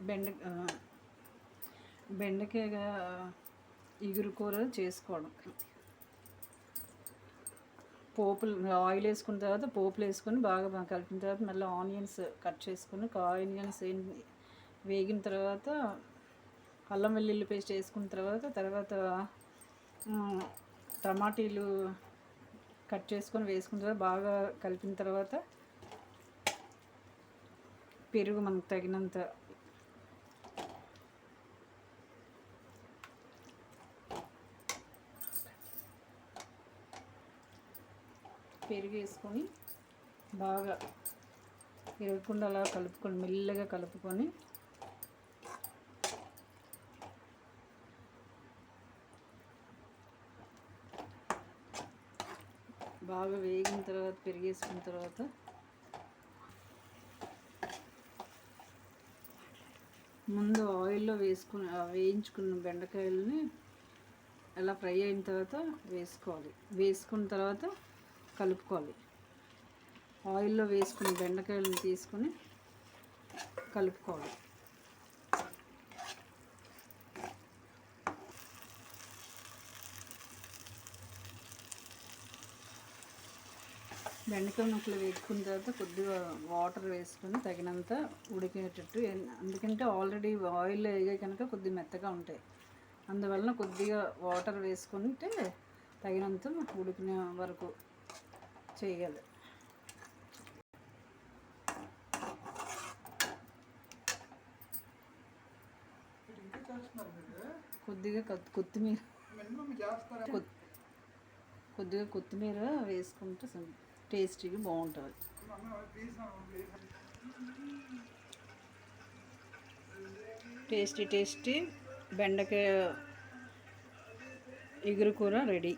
బెండ బెండకాయ ఇగురు కూర చేసుకోవడం. పోపులు ఆయిల్ వేసుకున్న తర్వాత పోపులు వేసుకొని బాగా కలిపిన తర్వాత మళ్ళీ ఆనియన్స్ కట్ చేసుకొని ఆనియన్స్ వేగిన తర్వాత అల్లం వెల్లుల్లి పేస్ట్ వేసుకున్న తర్వాత తర్వాత టమాటీలు కట్ చేసుకొని వేసుకున్న తర్వాత బాగా కలిపిన తర్వాత పెరుగు మనకు తగినంత పెరుగు వేసుకొని బాగా ఇరగకుండా అలా కలుపుకొని మెల్లగా కలుపుకొని బాగా వేగిన తర్వాత పెరిగేసుకున్న తర్వాత ముందు ఆయిల్లో వేసుకుని వేయించుకున్న బెండకాయలని అలా ఫ్రై అయిన తర్వాత వేసుకోవాలి. వేసుకున్న తర్వాత కలుపుకోవాలి. ఆయిల్లో వేసుకుని బెండకాయలను తీసుకొని కలుపుకోవాలి. బెండకాయ ముక్కలు వేసుకున్న తర్వాత కొద్దిగా వాటర్ వేసుకొని తగినంత ఉడికేటట్టు ఎందుకంటే ఆల్రెడీ ఆయిల్ వేగే కనుక కొద్ది మెత్తగా ఉంటాయి. అందువలన కొద్దిగా వాటర్ వేసుకుంటే తగినంత ఉడికిన వరకు చేయాలి కొద్దిగా కొత్తిమీర. కొద్దిగా కొత్తిమీర వేసుకుంటే టేస్టీగా బాగుంటుంది. టేస్టీ టేస్టీ బెండకాయ ఎగురు కూర రెడీ.